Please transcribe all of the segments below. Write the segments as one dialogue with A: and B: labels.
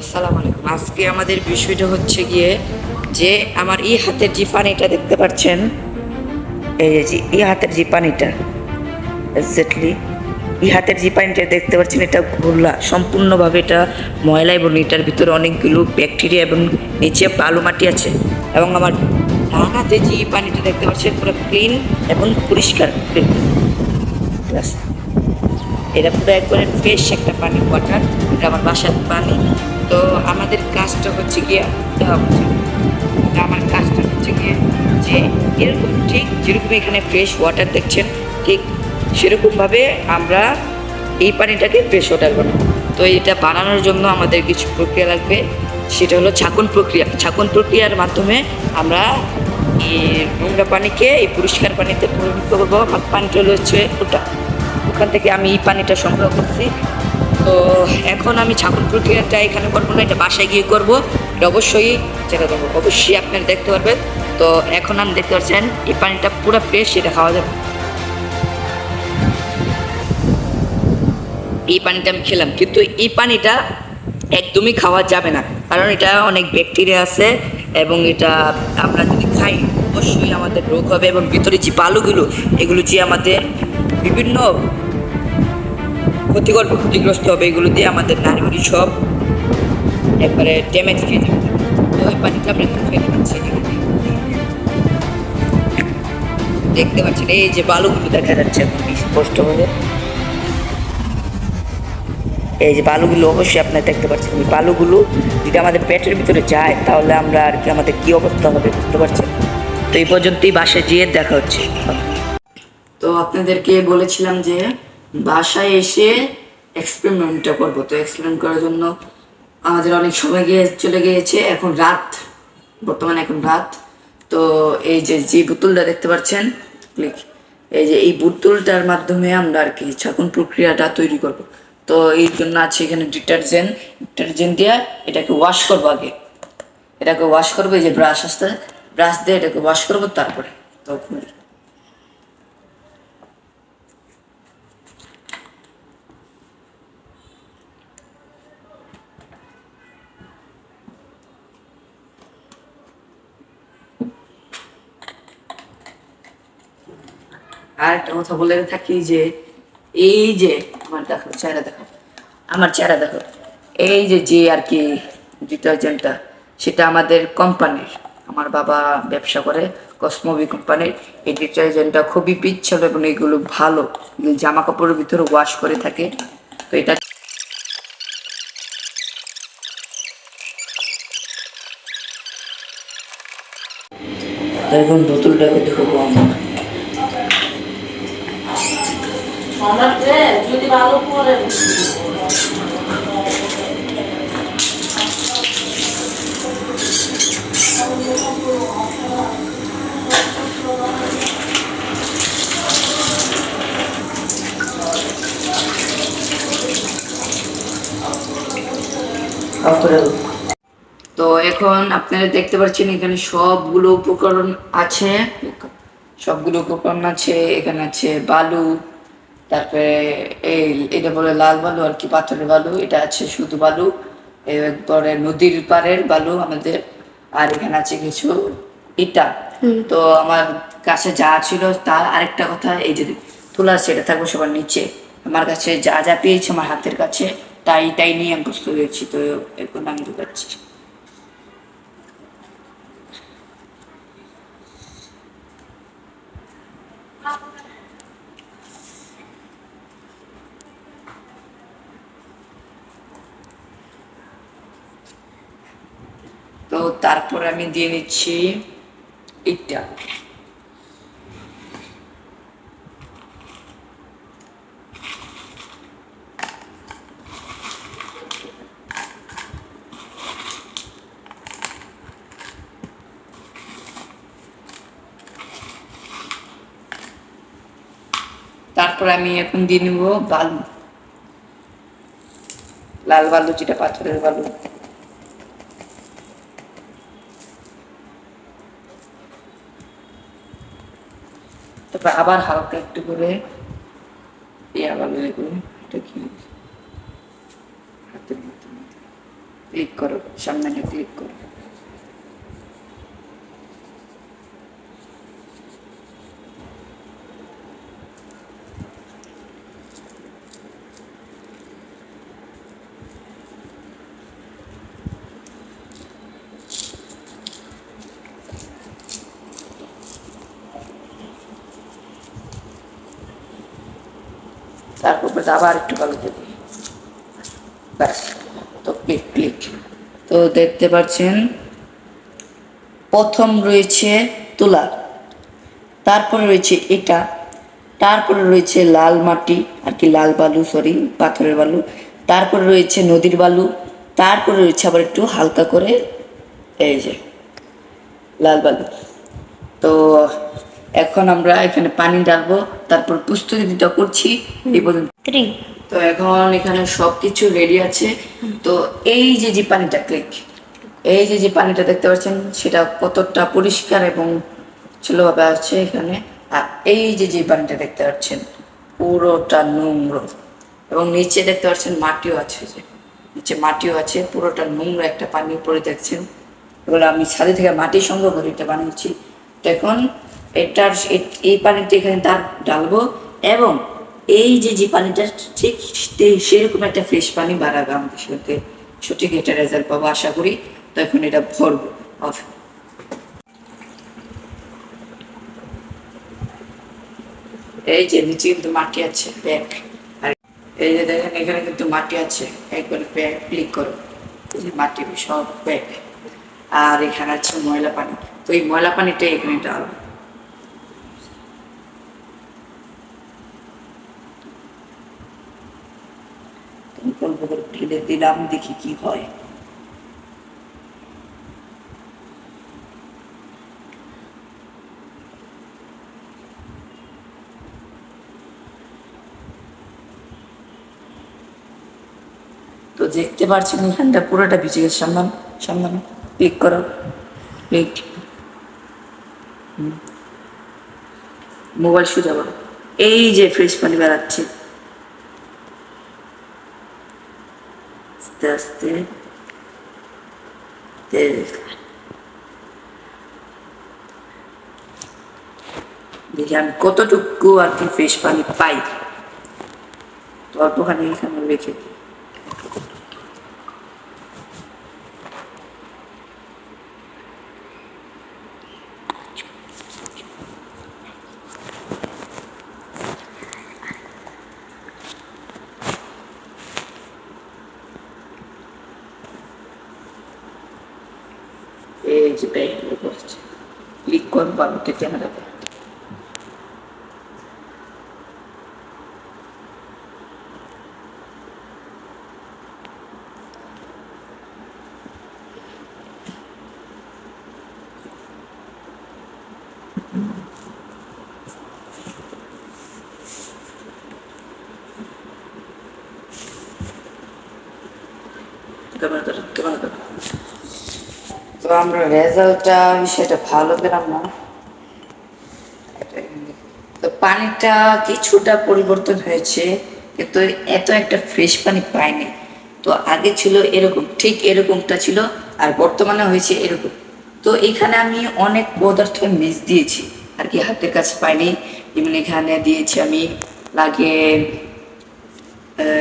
A: আসসালামু আলাইকুম। আজকে আমাদের বিষয়টা হচ্ছে গিয়ে যে আমার এই হাতের যে পানিটা দেখতে পাচ্ছেন, এই যে এই হাতের যে পানিটা এক্স্যাক্টলি এই হাতের যে পানিটা দেখতে পাচ্ছেন, এটা ঘোলা সম্পূর্ণভাবে এটা ময়লা এবং এটার ভিতরে অনেকগুলো ব্যাকটেরিয়া এবং নিচে বালু মাটি আছে। এবং আমার ডান হাতে যে পানিটা দেখতে পাচ্ছেন, পুরো ক্লিন এবং পরিষ্কার। এটা পুরো একবারে ফ্রেশ একটা পানি ওয়াটার এটা আমার বাসার পানি। তো আমাদের কাজটা হচ্ছে গিয়ে আমার কাজটা হচ্ছে গিয়ে যে এরকম ঠিক যেরকম এখানে ফ্রেশ ওয়াটার দেখছেন, ঠিক সেরকমভাবে আমরা এই পানিটাকে ফ্রেশ ওয়াটার বানাবো। তো এটা বানানোর জন্য আমাদের কিছু প্রক্রিয়া লাগবে, সেটা হলো ছাকন প্রক্রিয়া। ছাকন প্রক্রিয়ার মাধ্যমে আমরা এই নোংরা পানিকে, এই পরিষ্কার পানিতে পরিণত করব। আমার পানিটা হচ্ছে ওটা। ওখান থেকে আমি এই পানিটা সংগ্রহ করছি। তো এখন আমি ছাগল প্রক্রিয়াটা এখানে করব না, এটা বাসায় গিয়ে করব। অবশ্যই যেটা দেবো, অবশ্যই আপনারা দেখতে পারবেন। তো এখন আমি দেখতে পাচ্ছেন এই পানিটা পুরো ফ্রেশ এটা খাওয়া যাবে। এই পানিটা আমি খেলাম, কিন্তু এই পানিটা একদমই খাওয়া যাবে না, কারণ এটা অনেক ব্যাকটেরিয়া আছে এবং এটা আমরা যদি খাই, অবশ্যই আমাদের রোগ হবে এবং ভিতরে যে বালুগুলো, এগুলো যে আমাদের বিভিন্ন ক্ষতিকর, ক্ষতিগ্রস্ত হবে এগুলো দিয়ে আমাদের নারী সব একবারে ড্যামেজ খেয়ে যাবে। তো ওই পানিটা আমরা এখন খেতে পাচ্ছি দেখতে পাচ্ছেন, এই যে বালুগুলো দেখা যাচ্ছে স্পষ্টভাবে। এই যে বালুগুলো অবশ্যই আপনারা দেখতে পাচ্ছেন, এই বালুগুলো যদি আমাদের পেটের ভিতরে যায়, তাহলে আমরা আর কি আমাদের কি অবস্থা হবে বুঝতে পারছেন? তো এই পর্যন্তই, বাসায় যেয়ে দেখা হচ্ছে। তো আপনাদেরকে বলেছিলাম যে বাসায় এসে এক্সপেরিমেন্টটা করব। তো এক্সপেরিমেন্ট করার জন্য আমাদের অনেক সময় গিয়ে চলে গিয়েছে। এখন রাত, বর্তমানে এখন রাত। তো এই যে যে বোতলটা দেখতে পাচ্ছেন ক্লিক এই যে এই বোতলটার মাধ্যমে আমরা আর কি ছাকুন প্রক্রিয়াটা তৈরি করব। তো এই জন্য আছে এখানে ডিটারজেন্ট ডিটারজেন্ট দিয়ে এটাকে ওয়াশ করব আগে। এটাকে ওয়াশ করব, এই যে ব্রাশ আসতে ব্রাশ দিয়ে এটাকে ওয়াশ করব তারপরে। তো খুলি। আর একটা কথা বলে থাকি যে, এই যে আমার দেখো, চেহারা দেখো, আমার চেহারা দেখো, এই যে যে আর কি ডিটারজেন্টটা, সেটা আমাদের কোম্পানির, আমার বাবা ব্যবসা করে কসমোবি কোম্পানির, এই ডিটারজেন্টটা খুবই পিচ্ছল এবং এগুলো ভালো জামা কাপড়ের ভিতরে ওয়াশ করে থাকে, তো এটা এখন বোতলটাকে দেখব আমার তো এখন আপনারা দেখতে পাচ্ছেন, এখানে সবগুলো উপকরণ আছে। সবগুলো উপকরণ আছে, এখানে আছে বালু তারপরে এই এটা বলে লাল বালু আর কি পাথরের বালু এটা আছে শুধু বালু। এরপরে নদীর পাড়ের বালু আমাদের আর এখানে আছে কিছু ইটা। তো আমার কাছে যা ছিল তার আরেকটা কথা এই যে তুলা সেটা থাকব সবার নিচে। আমার কাছে যা যা পেয়েছে আমার হাতের কাছে তাই তাই নিয়ে আমি প্রস্তুত হয়েছি তো এখন আমি ঢুকাচ্ছি। তো তারপর আমি দিয়ে নিচ্ছি ইটটা। তারপর আমি এখন দিয়ে নিব বালু, লাল বালু, যেটা পাথরের বালু। তারপর আবার হালকা একটু করে আবার হাতের ক্লিক করো সামনে ক্লিক করো। তারপর বাদ আবার একটু ভালো দেবে ব্যাস, তো ক্লিক ক্লিক। তো দেখতে পাচ্ছেন, প্রথম রয়েছে তুলা, তারপরে রয়েছে এটা তারপরে রয়েছে লাল মাটি, আর কি লাল বালু সরি পাথরের বালু, তারপরে রয়েছে নদীর বালু, তারপরে রয়েছে আবার একটু হালকা করে, এই যে, লাল বালু। তো এখন আমরা এখানে পানি ডালবো তারপর প্রস্তুতিটা করছি এই পর্যন্ত। তো এখন এখানে সব কিছু রেডি আছে। তো এই যে যে পানিটা ক্লিক এই যে যে পানিটা দেখতে পাচ্ছেন সেটা কতটা পরিষ্কার এবং ভাবে আছে এখানে। আর এই যে যে পানিটা দেখতে পাচ্ছেন পুরোটা নোংরো। এবং নিচে দেখতে পাচ্ছেন মাটিও আছে যে নিচে মাটিও আছে পুরোটা নোংরা একটা পানি উপরে দেখছেন। এগুলো আমি ছাদে থেকে মাটি সংগ্রহ করে এটা বানিয়েছি। তো এখন এটার এই পানিটা এখানে তার ডালবো এবং এই যে যে পানিটা ঠিক সেরকম একটা ফ্রেশ পানি বাড়াবে আমাদের সাথে। সঠিক এটা রেজাল্ট পাবো, আশা করি তো এখন এটা ভরবো। অফ। এই যে, নিচে কিন্তু মাটি আছে, ব্যাগ। আর এই যে দেখেন, এখানে কিন্তু মাটি আছে। একবার ব্যাগ ক্লিক করো। যে মাটি, সব ব্যাগ। আর এখানে আছে ময়লা পানি। তো এই ময়লা পানিটা এখানে ডালবো অল্প করে ঢেলে দিলাম দেখি কি হয়। তো দেখতে পাচ্ছেন এখানটা, পুরোটা ভিজে গেছে সামনে সামনে ক্লিক করো। ক্লিক। মোবাইল সোজা করো। এই যে ফ্রেশ পানি বেড়াচ্ছে। আস্তে আস্তে তেল দেখি আমি কতটুকু আর কি ফ্রেশ পানি পাই? অল্পখানি এখানে রেখে দিই। এই যে ব্যাগগুলো করছে। ক্লিক করব বালুতে তো আমরা রেজাল্টটা সেটা ভালো পেলাম না। তো পানিটা কিছুটা পরিবর্তন হয়েছে, কিন্তু এত একটা ফ্রেশ পানি পাইনি। তো আগে ছিল এরকম, ঠিক এরকমটা ছিল, আর বর্তমানে হয়েছে এরকম। তো এখানে আমি অনেক পদার্থ মিস দিয়েছি, আর কি হাতের কাছে পাইনি। যেমন এখানে দিয়েছি আমি, লাগে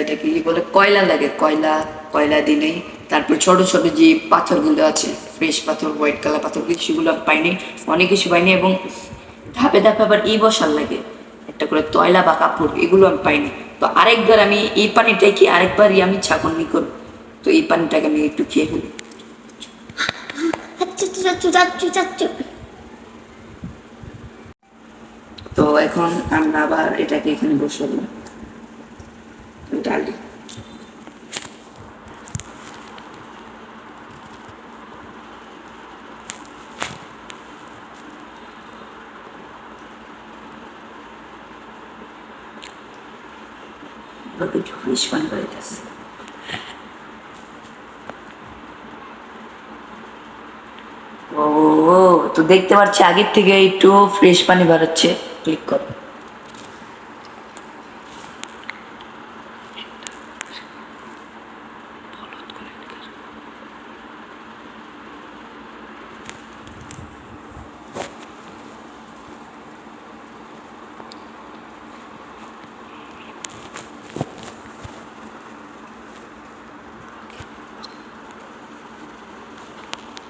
A: এটা কি বলে, কয়লা লাগে, কয়লা কয়লা দিনেই। তারপর ছোট ছোট যে পাথরগুলো আছে, ফ্রেশ পাথর হোয়াইট কালার পাথরগুলো সেগুলো পাইনি, অনেক কিছু পাইনি এবং ধাপে ধাপে আবার ই বসার লাগে। একটা করে তয়লা বা কাপড়, এগুলো আমি পাইনি। তো আরেকবার আমি এই পানিটাই কি আরেকবারই আমি ছাগনি করব তো এই পানিটাকে আমি একটু খেয়ে ফেলি। তো এখন আমরা আবার এটাকে এখানে বসাবো ডালি কিছু ফ্রিজ পানি করে দিতেছে ও তো দেখতে পাচ্ছি আগের থেকে একটু ফ্রেশ পানি বাড়াচ্ছে ক্লিক করো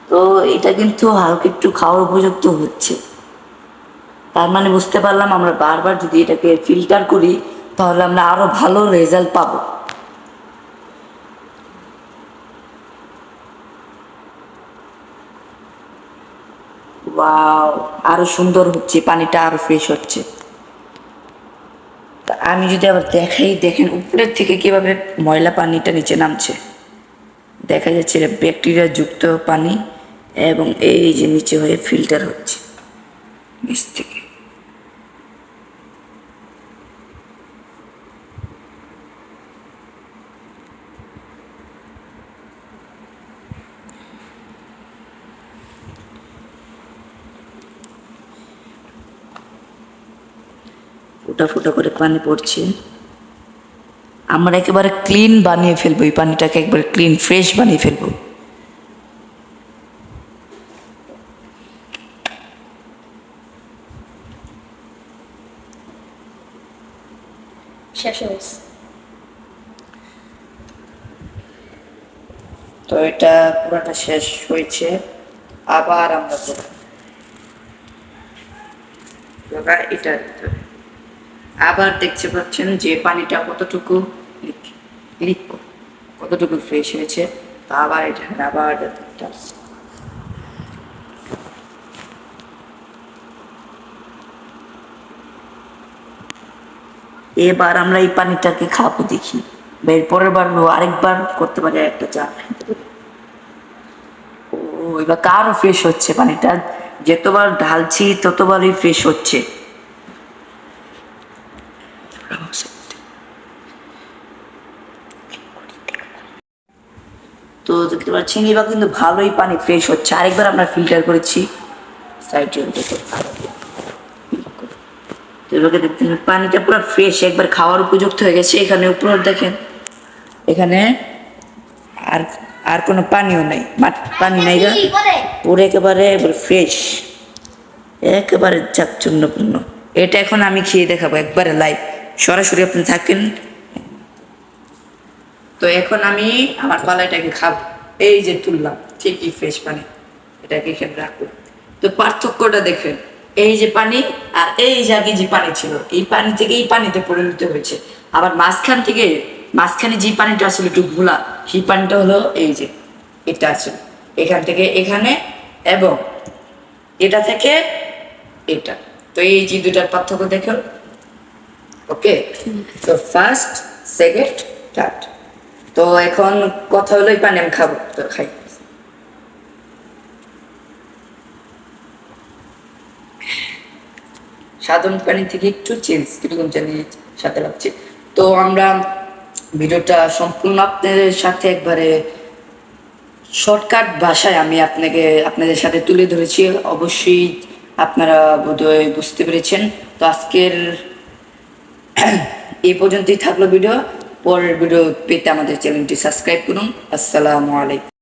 A: তো এটা কিন্তু হালকা একটু খাওয়ার উপযুক্ত হচ্ছে। তার মানে বুঝতে পারলাম আমরা বারবার যদি এটাকে ফিল্টার করি, তাহলে আমরা আরও ভালো রেজাল্ট পাবো। আরও সুন্দর হচ্ছে, পানিটা আরও ফ্রেশ হচ্ছে। আমি যদি আবার দেখাই, দেখেন উপরের থেকে কীভাবে ময়লা পানিটা নিচে নামছে। দেখা যাচ্ছে এটা ব্যাকটেরিয়া যুক্ত পানি। এবং এই যে নিচে হয়ে ফিল্টার হচ্ছে। নিচ থেকে। ফোটা ফোটা করে পানি পড়ছে। আমরা একেবারে ক্লিন বানিয়ে ফেলব এই পানিটাকে, একবারে ক্লিন ফ্রেশ বানিয়ে ফেলব।
B: শেষ হয়েছে
A: তো এটা পুরোটা শেষ হয়েছে। আবার আমরা করব। এবার এটা আবার দেখতে পাচ্ছেন যে পানিটা কতটুকু লিক লিক কতটুকু ফ্রেশ হয়েছে। তো আবার এটা আবার এবার আমরা এই পানিটাকে খাব দেখি। বা এর পরের বার আরেকবার করতে পারি একটা চা। ও, এবার কারও ফ্রেশ হচ্ছে পানিটা। যতবার ঢালছি, ততবারই ফ্রেশ হচ্ছে। তো দেখতে পাচ্ছেন, এবার কিন্তু ভালোই পানি ফ্রেশ হচ্ছে। আরেকবার আমরা ফিল্টার করেছি। সাইড সাইডে তো দেখতে পানিটা পুরো ফ্রেশ একবার খাওয়ার উপযুক্ত হয়ে গেছে। এখানে উপর দেখেন, এখানে আর আর কোনো পানিও নেই। পানি নাই গা। পুরো একেবারে ফ্রেশ একেবারে চাকচুন্যপূর্ণ এটা এখন আমি খেয়ে দেখাবো একবারে লাইভ সরাসরি আপনি থাকেন। তো এখন আমি আমার পালাটাকে খাব। এই যে তুললাম, ঠিকই ফ্রেশ পানি। এটাকে এখানে রাখলাম। তো পার্থক্যটা দেখেন। এই যে পানি আর এই যে আগে যে পানি ছিল, এই পানি থেকে এই পানিতে পরিণত হয়েছে। আবার মাঝখান থেকে মাঝখানে যে পানিটা আসলে একটু ঘোলা, সেই পানিটা হলো এই যে এটা আছে। এখান থেকে এখানে এবং এটা থেকে এটা। তো এই যে দুটার পার্থক্য দেখো। ওকে? তো ফার্স্ট সেকেন্ড থার্ড তো এখন কথা হলো এই পানি আমি খাব, তো খাই। সাধারণ পানি থেকে একটু চেঞ্জ কীরকম জানি সাথে লাগছে। তো আমরা ভিডিওটা সম্পূর্ণ আপনাদের সাথে একবারে শর্টকাট ভাষায় আমি আপনাকে, আপনাদের সাথে তুলে ধরেছি। অবশ্যই আপনারা বোধহয় বুঝতে পেরেছেন। তো আজকের এই পর্যন্তই থাকল ভিডিও। পরের ভিডিও পেতে আমাদের চ্যানেলটি সাবস্ক্রাইব করুন। আসসালামু আলাইকুম।